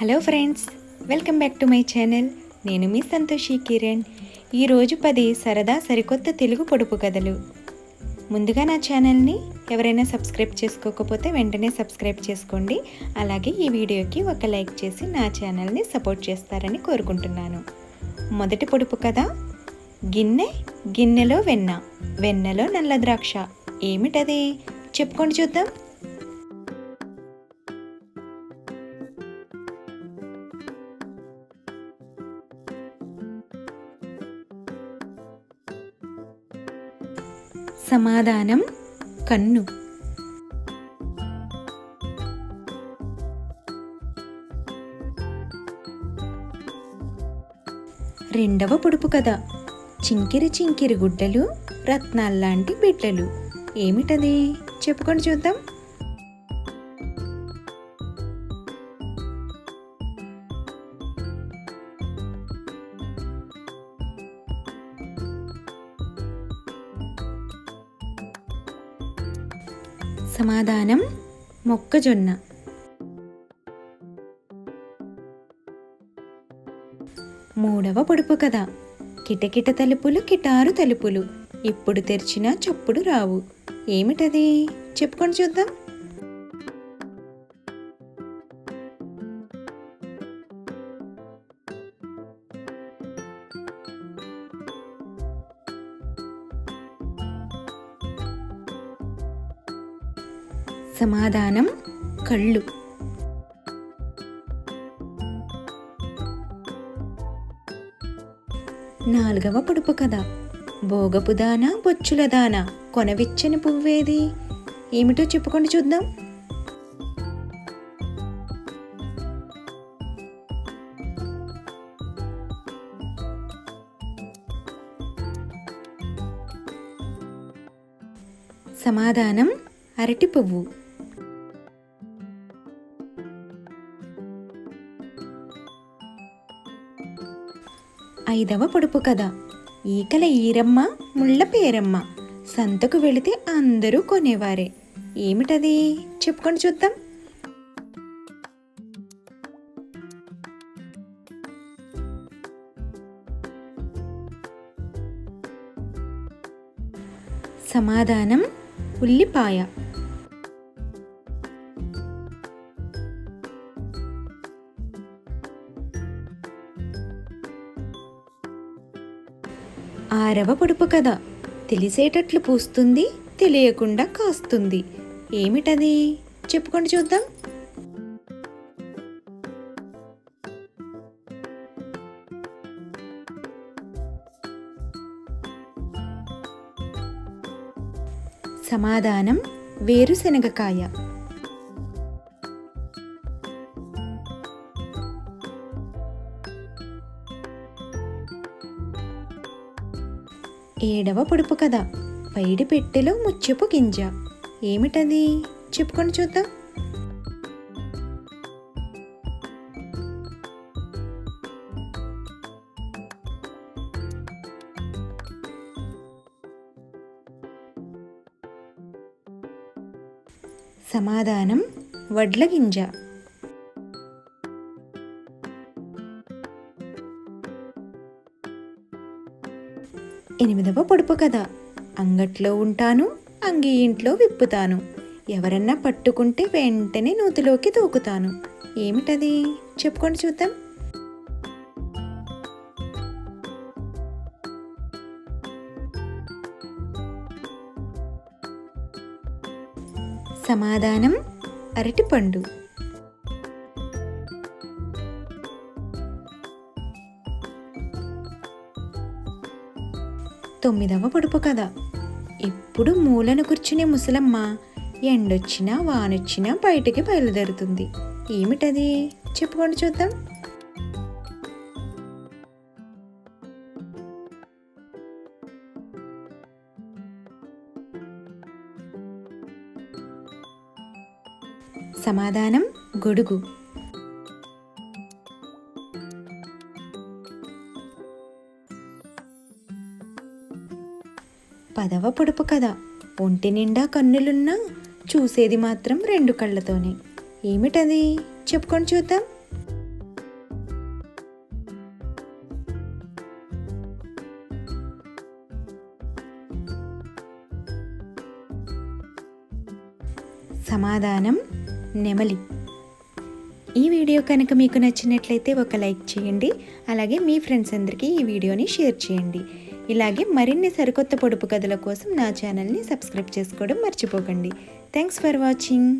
Hello friends welcome back to my channel. నేను మీ సంతోషి కిరణ్. ఈరోజు పది సరదా సరికొత్త తెలుగు పొడుపు కథలు. ముందుగా నా ఛానల్ని ఎవరైనా సబ్స్క్రైబ్ చేసుకోకపోతే వెంటనే సబ్స్క్రైబ్ చేసుకోండి. అలాగే ఈ వీడియోకి ఒక లైక్ చేసి నా ఛానల్ని సపోర్ట్ చేస్తారని కోరుకుంటున్నాను. మొదటి పొడుపు కథ గిన్నె గిన్నెలో వెన్న వెన్నెలో నల్ల ద్రాక్ష. ఏమిటది? చెప్పుకొని చూద్దాం. సమాధానం కన్ను. రెండవ పొడుపు కథ. చింకిరి చింకిరి గుడ్డలు రత్నాల్లాంటి బిడ్డలు. ఏమిటది? చెప్పుకొని చూద్దాం. సమాధానం మొక్కజొన్న. మూడవ పొడుపు కథ. కిటకిట తలుపులు కిటారు తలుపులు. ఇప్పుడు తెరిచినా చప్పుడు రావు. ఏమిటది? చెప్పుకొని చూద్దాం. సమాధానం కళ్ళు. నాలుగవ పొడుపు కథ. భోగపు దాన బొచ్చుల దాన కొనవిచ్చని పువ్వేది? ఏమిటో చెప్పుకొని చూద్దాం. సమాధానం అరటి పువ్వు. ఐదవ పొడుపు కథ. ఈకల ఈరమ్మ ముళ్ళ పేరమ్మ. సంతకు వెళితే అందరూ కొనేవారే. ఏమిటది? చెప్పుకొని చూద్దాం. సమాధానం ఉల్లిపాయ. ఆరవ పొడుపు కథ తెలిసేటట్లు పూస్తుంది తెలియకుండా కాస్తుంది. ఏమిటది? చెప్పుకొని చూద్దాం. సమాధానం వేరుశనగకాయ. ఏడవ పొడుపు కథ. పైడి పెట్టెలో ముచ్చపు గింజ. ఏమిటది? చెప్పుకొని చూద్దాం. సమాధానం వడ్ల గింజ. ఎనిమిదవ పొడుపు కథ. అంగట్లో ఉంటాను అంగి ఇంట్లో విప్పుతాను. ఎవరన్నా పట్టుకుంటే వెంటనే నూతిలోకి దూకుతాను. ఏమిటది? చెప్పుకొని చూద్దాం. సమాధానం అరటిపండు. తొమ్మిదవ పొడుపు కథ. ఇప్పుడు మూలను కూర్చునే ముసలమ్మ ఎండొచ్చినా వానొచ్చినా బయటికి బయలుదేరుతుంది. ఏమిటది? చెప్పుకోండి చూద్దాం. సమాధానం గొడుగు. పదవ పొడుపు కథ. ఒంటి నిండా కన్నులున్నా చూసేది మాత్రం రెండు కళ్ళతోనే. ఏమిటది? చెప్పుకొని చూద్దాం. సమాధానం నెమలి. ఈ వీడియో కనుక మీకు నచ్చినట్లయితే ఒక లైక్ చేయండి. అలాగే మీ ఫ్రెండ్స్ అందరికీ ఈ వీడియోని షేర్ చేయండి. ఇలాగే మరిన్ని సరికొత్త పొడుపు కథల కోసం నా ఛానల్ని సబ్స్క్రైబ్ చేసుకోవడం మర్చిపోకండి. Thanks for watching